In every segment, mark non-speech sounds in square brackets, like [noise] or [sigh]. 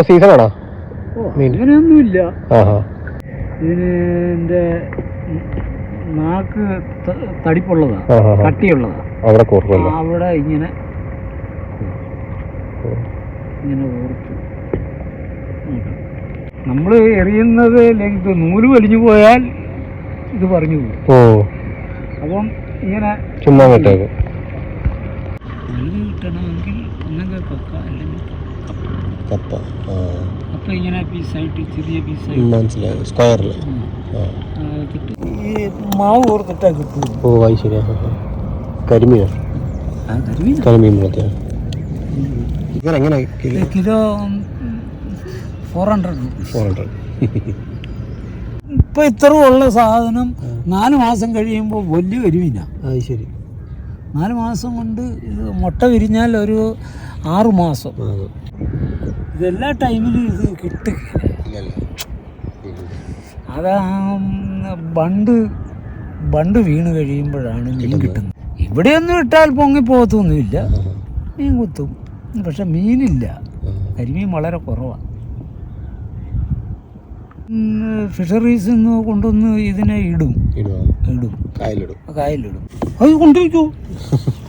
ഇപ്പൊ സീസൺ ആണോ. അങ്ങനെയൊന്നുമില്ല. ഇതിന് എന്റെ നാക്ക് തടിപ്പുള്ളതാ കട്ടിയുള്ളതാ. അവിടെ അവിടെ ഇങ്ങനെ ഇങ്ങനെ ഓർത്തു നമ്മൾ എറിയുന്നത് ലെങ്ത് നൂൽ വലിഞ്ഞു പോയാൽ ഇത് പറഞ്ഞു പോകും. അപ്പം ഇങ്ങനെ ചുമ്മാ കിട്ടണമെങ്കിൽ ഒന്നെങ്കിൽ കൊക്ക അല്ലെങ്കിൽ കപ്പ. കപ്പ ഇങ്ങനെ പീസായിട്ട് ചെറിയ പീസായിട്ട്. മനസ്സിലായി. സ്ക്വയറിൽ ഈ മാവ് ഓർത്തിട്ടാ കിട്ടും. ഓ അത് ശരിയാ. കരിമീനോ? കരിമീൻ ഇതെങ്ങനെ kilo? Kilo four hundred four hundred ഇപ്പൊ ഇത്ര ഉള്ള സാധനം നാല് മാസം കഴിയുമ്പോൾ വലിയ കരിമീനാ. അത് ശരി. നാല് മാസം കൊണ്ട് ഇത് മുട്ട വിരിഞ്ഞാൽ ഒരു ആറ് മാസം. ആ, അതെ. ഇതെല്ലാ ടൈമിലും ഇത് കിട്ടില്ല അതാ ബണ്ട് ബണ്ട് വീണ് കഴിയുമ്പോഴാണ് മീൻ കിട്ടുന്നത്. ഇവിടെയൊന്നും ഇട്ടാൽ പൊങ്ങി പോകത്തൊന്നുമില്ല. മീൻ കുത്തും. പക്ഷെ മീനില്ല. കരിമീൻ വളരെ കുറവാണ് ഫിഷറീസ് കൊണ്ടുവന്ന് ഇതിനെ ഇടും. ഇടും. കായലിടും. കായലിടും. അത് കൊണ്ടുപോയിക്കോ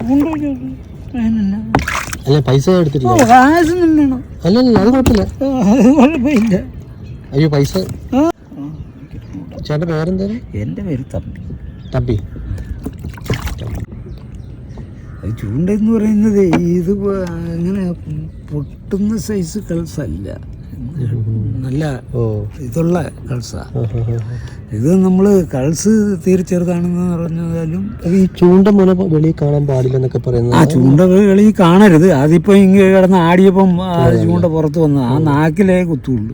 കൊണ്ടുപോയിക്കോ? അല്ല പൈസ എടുത്തിട്ടില്ല. കാശൊന്നും വേണം? അല്ലല്ല അത് കുഴപ്പമില്ല. കുഴപ്പമില്ല. അയ്യോ പൈസ. ചേട്ടന്റെ പേരെന്തായാലും എന്റെ പേര് തമ്പി. തമ്പി. ചൂണ്ട എന്ന് പറയുന്നത് ഇത് അങ്ങനെ പൊട്ടുന്ന സൈസ് കളസല്ല നല്ല ഇതുള്ള കൾസാണ് ആ, ആ, ആ. ഇത് നമ്മൾ കൾസ് തീരെ ചെറുതാണെന്ന് പറഞ്ഞാലും ഈ ചൂണ്ട മുന വെളിയിൽ കാണാൻ പാടില്ലെന്നൊക്കെ ആ പറയുന്നത് ചൂണ്ട വെളിയിൽ കാണരുത്. അതിപ്പോ ഇങ്ങനെ കിടന്ന് ആടിയപ്പം ആ ചൂണ്ട പുറത്ത് വന്ന ആ നാക്കിലേ കുത്തുള്ളൂ.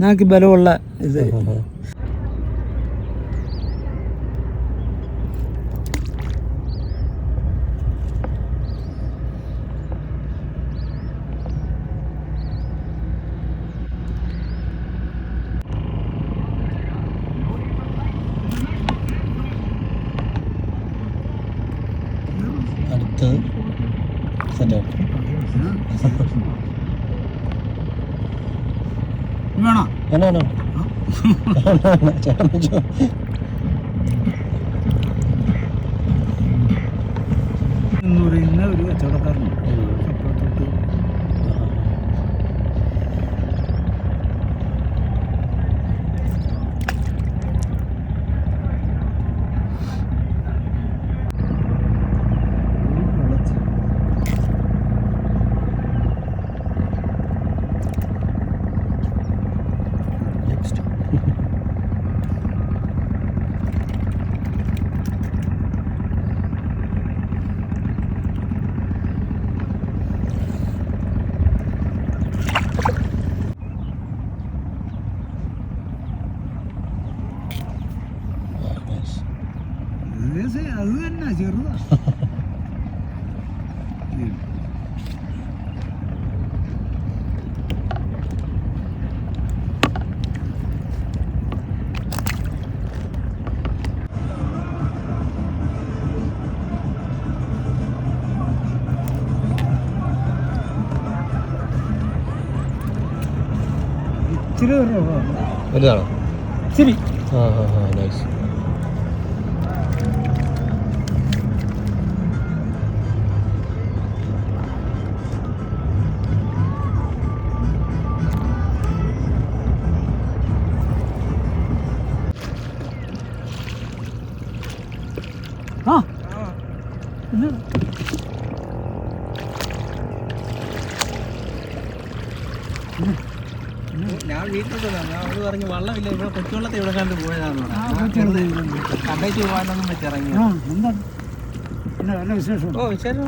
നാക്കി. ബലമുള്ള ഇത് ആ, ആ. അടുത്ത് സെറ്റാണ് [laughs] വേണോ? ചേട്ടൻ വെച്ചോ എന്ന് പറയുന്ന ഒരു കച്ചവടക്കാരനുണ്ട് അപ്പുറത്തോട്ട് നെക്സ്റ്റ് അത് സെ- അത് തന്നെ ചെറുതാ ഇച്ചിരി ഒരു വലുതാണോ? ആ ആ ആ നൈസ് പറഞ്ഞു വള്ളമില്ല. ഇവിടെ കൊച്ചുവെള്ളത്തെ ഇവിടെ കണ്ട് പോയതാണ് ആ, പോകാനൊന്നും വെച്ചിറങ്ങി എന്താ പിന്നെ വിശേഷം. ഓ വിശേഷം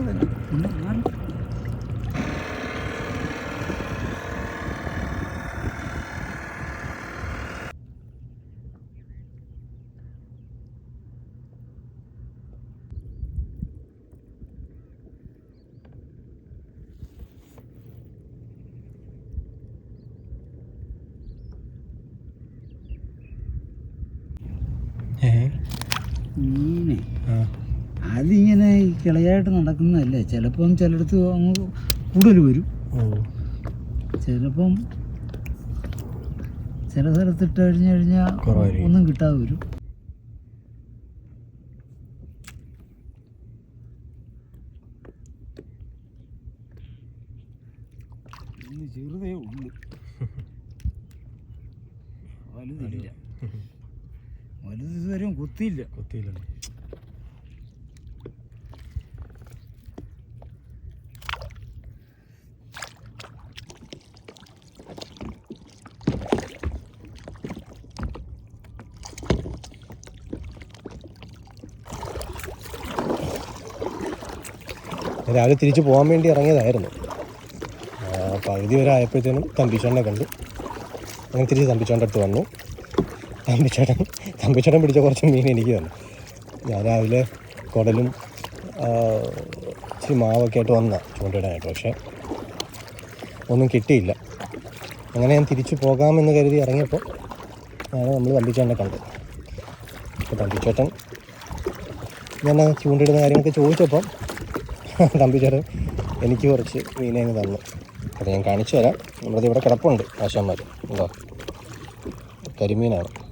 മീനെ. അതിങ്ങനെ ഈ കിളയായിട്ട് നടക്കുന്നതല്ലേ? ചിലപ്പം ചിലടത്ത് അങ്ങ് കൂടുതൽ വരും. ചിലപ്പം ചില സ്ഥലത്ത് ഇട്ട് കഴിഞ്ഞു കഴിഞ്ഞാൽ ഒന്നും കിട്ടാതെ വരും. ചെറുതേ ഉള്ളു. വലുതില്ല. [laughs] വലുത് ഇതുവരെയും കുത്തിയില്ല. കുത്തിയില്ല. രാവിലെ തിരിച്ചു പോകാൻ വേണ്ടി ഇറങ്ങിയതായിരുന്നു. പകുതി വരെ ആയപ്പോഴത്തേനും തമ്പിച്ചേട്ടനെ കണ്ടു. അങ്ങനെ തിരിച്ച് തമ്പിച്ചേട്ടന്റെ അടുത്ത് വന്നു. തമ്പിച്ചേട്ടൻ തമ്പിച്ചേട്ടൻ പിടിച്ച കുറച്ച് മീൻ എനിക്ക് തന്നു. ഞാൻ രാവിലെ കുടലും ഇച്ചിരി മാവൊക്കെ ആയിട്ട് വന്ന ചൂണ്ടയിടാനായിട്ട്. പക്ഷേ ഒന്നും കിട്ടിയില്ല. അങ്ങനെ ഞാൻ തിരിച്ചു പോകാമെന്ന് കരുതി ഇറങ്ങിയപ്പോൾ ആണ് നമ്മൾ തമ്പിച്ചേട്ടനെ കണ്ടത്. അപ്പോൾ തമ്പിച്ചേട്ടൻ ഞാൻ ചൂണ്ടിടുന്ന കാര്യങ്ങളൊക്കെ ചോദിച്ചപ്പം തമ്പിച്ചേട്ടൻ എനിക്ക് കുറച്ച് മീനെ അങ്ങ് തന്നു. അപ്പോൾ ഞാൻ കാണിച്ചു തരാം. നമ്മളത് ഇവിടെ കിടപ്പുണ്ട് ആശാന്മാർ എന്തോ കരിമീനാണ്.